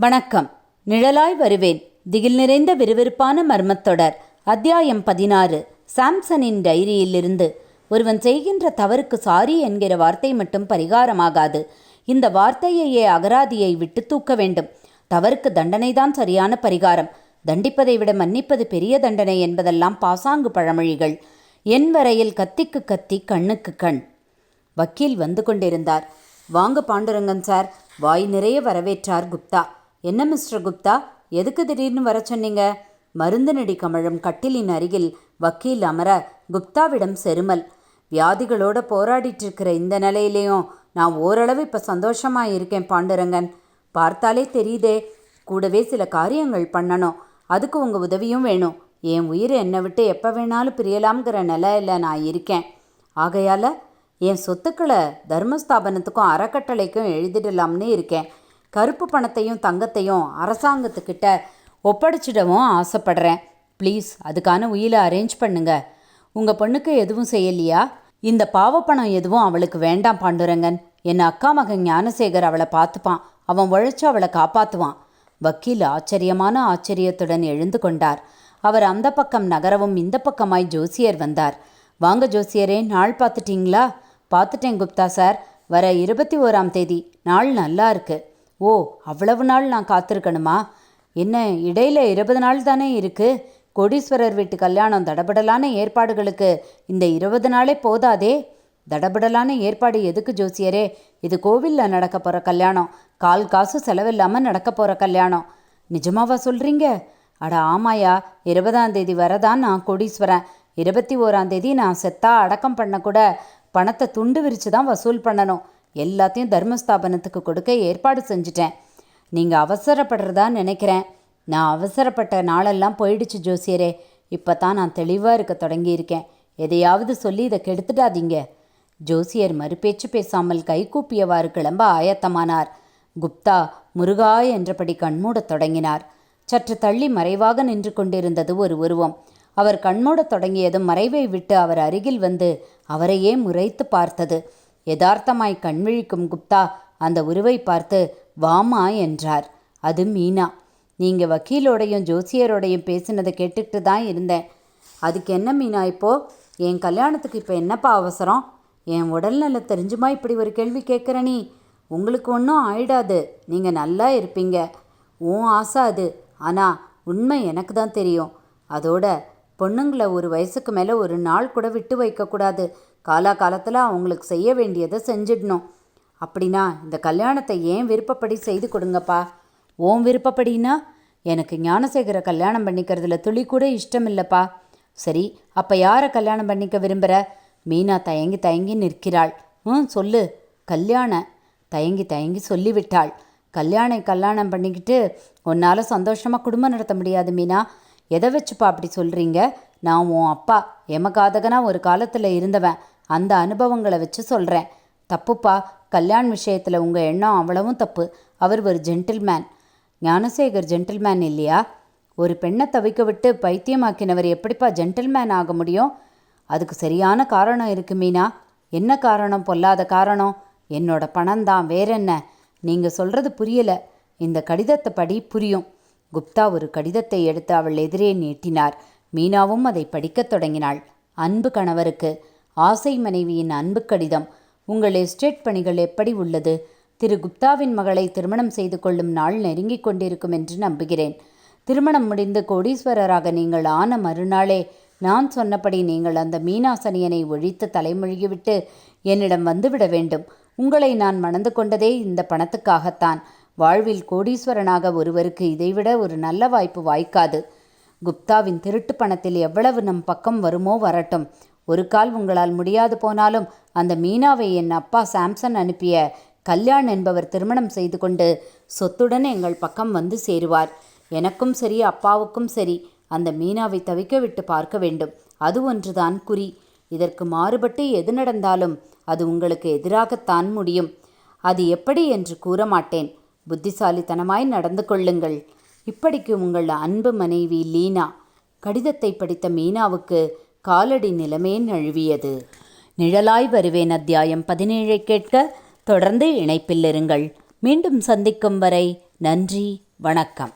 வணக்கம். நிழலாய் வருவேன். திகில் நிறைந்த விறுவிறுப்பான மர்மத்தொடர் அத்தியாயம் பதினாறு. சாம்சனின் டைரியிலிருந்து. ஒருவன் செய்கின்ற தவறுக்கு சாரி என்கிற வார்த்தை மட்டும் பரிகாரமாகாது. இந்த வார்த்தையையே அகராதியை விட்டு தூக்க வேண்டும். தவறுக்கு தண்டனைதான் சரியான பரிகாரம். தண்டிப்பதை விட மன்னிப்பது பெரிய தண்டனை என்பதெல்லாம் பாசாங்கு பழமொழிகள். என் வரையில் கத்திக்கு கத்தி கண்ணுக்கு கண். வக்கீல் வந்து கொண்டிருந்தார். வாங்க பாண்டுரங்கன் சார். வாய் நிறைய வரவேற்றார் குப்தா. என்ன மிஸ்டர் குப்தா? எதுக்கு திடீர்னு வர சொன்னீங்க? மருந்து நடி கமழும் கட்டிலின் அருகில் வக்கீல் அமர குப்தாவிடம் செருமல். வியாதிகளோட போராடிட்டு இருக்கிற இந்த நிலையிலையும் நான் ஓரளவு இப்போ சந்தோஷமாக இருக்கேன் பாண்டுரங்கன். பார்த்தாலே தெரியுதே கூடவே சில காரியங்கள் பண்ணணும். அதுக்கு உங்கள் உதவியும் வேணும். என் உயிர் என்னை விட்டு எப்போ வேணாலும் பிரியலாம்ங்கிற நிலையில நான் இருக்கேன். ஆகையால் என் சொத்துக்களை தர்மஸ்தாபனத்துக்கும் அறக்கட்டளைக்கும் எழுதிடலாம்னு இருக்கேன். கருப்பு பணத்தையும் தங்கத்தையும் அரசாங்கத்துக்கிட்ட ஒப்படைச்சிடவும் ஆசைப்படுறேன். ப்ளீஸ் அதுக்கான உயிலை அரேஞ்ச் பண்ணுங்க. உங்கள் பொண்ணுக்கு எதுவும் செய்யலையா? இந்த பாவப்பணம் எதுவும் அவளுக்கு வேண்டாம் பாண்டுரங்கன். என் அக்கா மகன் ஞானசேகர் அவளை பார்த்துப்பான். அவன் உழைச்சு அவளை காப்பாற்றுவான் வக்கீல் ஆச்சரியமான ஆச்சரியத்துடன் எழுந்து கொண்டார். அவர் அந்த பக்கம் நகரவும் இந்த பக்கமாய் ஜோசியர் வந்தார். வாங்க ஜோசியரே நாள் பார்த்துட்டீங்களா? பார்த்துட்டேன் குப்தா சார். வர இருபத்தி ஓராம் தேதி. நாள் நல்லா இருக்குது ஓ அவ்வளவு நாள் நான் காத்திருக்கணுமா? என்ன இடையில இருபது நாள் தானே இருக்கு? கோடீஸ்வரர் வீட்டு கல்யாணம் தடபடலான ஏற்பாடுகளுக்கு இந்த இருபது நாளே போதாதே? தடபடலான ஏற்பாடு எதுக்கு ஜோசியரே? இது கோவிலில் நடக்க போகிற கல்யாணம். கால் காசு செலவில்லாமல் நடக்க போகிற கல்யாணம். நிஜமாவா சொல்கிறீங்க அட ஆமாயா இருபதாம் தேதி வரதான் நான் கோடீஸ்வரன். இருபத்தி ஓராந்தேதி நான் செத்தா அடக்கம் பண்ண கூட பணத்தை துண்டு விரித்து தான் வசூல் பண்ணணும். எல்லாத்தையும் தர்மஸ்தாபனத்துக்கு கொடுக்க ஏற்பாடு செஞ்சுட்டேன். நீங்கள் அவசரப்படுறதா நினைக்கிறேன். நான் அவசரப்பட்ட நாளெல்லாம் போயிடுச்சு ஜோசியரே. இப்போ தான் நான் தெளிவாக இருக்க தொடங்கியிருக்கேன். எதையாவது சொல்லி இதை கெடுத்துடாதீங்க. ஜோசியர் மறுபேச்சு பேசாமல் கைகூப்பியவாறு கிளம்ப ஆயத்தமானார். குப்தா முருகா என்றபடி கண்மூடத் தொடங்கினார். சற்று தள்ளி மறைவாக நின்று கொண்டிருந்தது ஒரு உருவம். அவர் கண்மூடத் தொடங்கியதும் மறைவை விட்டு அவர் அருகில் வந்து அவரையே முறைத்து பார்த்தது. யதார்த்தமாய் கண்விழிக்கும் குப்தா அந்த உருவை பார்த்து வாமா என்றார். அது மீனா. நீங்க வக்கீலோடையும் ஜோசியரோடையும் பேசினதை கேட்டுக்கிட்டு தான் இருந்தேன். அதுக்கு என்ன மீனா இப்போ? என் கல்யாணத்துக்கு இப்போ என்னப்பா அவசரம்? என் உடல்நல தெரிஞ்சுமா இப்படி ஒரு கேள்வி கேட்குற நீ? உங்களுக்கு ஒன்றும் ஆயிடாது. நீங்கள் நல்லா இருப்பீங்க. உன் ஆசை அது. ஆனால் உண்மை எனக்கு தான் தெரியும். அதோட பொண்ணுங்களை ஒரு வயசுக்கு மேலே ஒரு நாள் கூட விட்டு வைக்கக்கூடாது காலாகாலத்தில் அவங்களுக்கு செய்ய வேண்டியதை செஞ்சிடணும். அப்படின்னா இந்த கல்யாணத்தை ஏன் விருப்பப்படி செய்து கொடுங்கப்பா? ஓன் விருப்பப்படின்னா எனக்கு ஞானசேகரை கல்யாணம் பண்ணிக்கிறதுல துளி கூட இஷ்டம் இல்லைப்பா சரி அப்போ யாரை கல்யாணம் பண்ணிக்க விரும்புகிற மீனா தயங்கி தயங்கி நிற்கிறாள். ம் சொல்லு. கல்யாண. தயங்கி தயங்கி சொல்லிவிட்டாள். கல்யாணை கல்யாணம் பண்ணிக்கிட்டு உன்னால் சந்தோஷமாக குடும்பம் நடத்த முடியாது மீனா. எதை வச்சுப்பா அப்படி சொல்கிறீங்க நான் உன் அப்பா எமகாதகனாக ஒரு காலத்தில் இருந்தவன். அந்த அனுபவங்களை வச்சு சொல்கிறேன் தப்புப்பா கல்யாண் விஷயத்தில் உங்கள் எண்ணம் அவ்வளவும் தப்பு. அவர் ஒரு ஜென்டில்மேன் ஞானசேகர் ஜென்டில்மேன் இல்லையா? ஒரு பெண்ணை தவிக்க விட்டு பைத்தியமாக்கினவர் எப்படிப்பா ஜென்டில்மேன் ஆக முடியும்? அதுக்கு சரியான காரணம் இருக்கு மீனா. என்ன காரணம்? பொல்லாத காரணம்? என்னோட பணம் தான் நீங்கள் சொல்கிறது புரியல. இந்த கடிதத்தை படி புரியும். குப்தா ஒரு கடிதத்தை எடுத்து அவள் எதிரே நீட்டினார். மீனாவும் அதை படிக்கத் தொடங்கினாள். அன்பு கணவருக்கு. ஆசை மனைவியின் அன்பு கடிதம். உங்கள் எஸ்டேட் பணிகள் எப்படி உள்ளது? திரு குப்தாவின் மகளை திருமணம் செய்து கொள்ளும் நாள் நெருங்கிக் கொண்டிருக்கும் என்று நம்புகிறேன். திருமணம் முடிந்து கோடீஸ்வரராக நீங்கள் ஆன மறுநாளே நான் சொன்னபடி நீங்கள் அந்த மீனாசனியனை ஒழித்து தலைமொழிகிவிட்டு என்னிடம் வந்துவிட வேண்டும். உங்களை நான் மணந்து கொண்டதே இந்த பணத்துக்காகத்தான். வாழ்வில் கோடீஸ்வரனாக ஒருவருக்கு இதைவிட ஒரு நல்ல வாய்ப்பு வாய்க்காது. குப்தாவின் திருட்டு பணத்தில் எவ்வளவு நம் பக்கம் வருமோ வரட்டும். ஒரு கால் உங்களால் முடியாது போனாலும் அந்த மீனாவை என் அப்பா சாம்சன் அனுப்பிய கல்யாண் என்பவர் திருமணம் செய்து கொண்டு சொத்துடன் எங்கள் பக்கம் வந்து சேருவார். எனக்கும் சரி அப்பாவுக்கும் சரி அந்த மீனாவை தவிக்க விட்டு பார்க்க வேண்டும். அது ஒன்றுதான் குறி. இதற்கு மாறுபட்டு எது நடந்தாலும் அது உங்களுக்கு எதிராகத்தான் முடியும். அது எப்படி என்று கூற மாட்டேன். புத்திசாலித்தனமாய் நடந்து கொள்ளுங்கள். இப்படிக்கு உங்கள் அன்பு மனைவி லீனா. கடிதத்தை படித்த மீனாவுக்கு காலடி நிலமே நழுவியது. நிழலாய் வருவேன் அத்தியாயம் பதினேழை கேட்க தொடர்ந்து இணைப்பில் இருங்கள். மீண்டும் சந்திக்கும் வரை நன்றி வணக்கம்.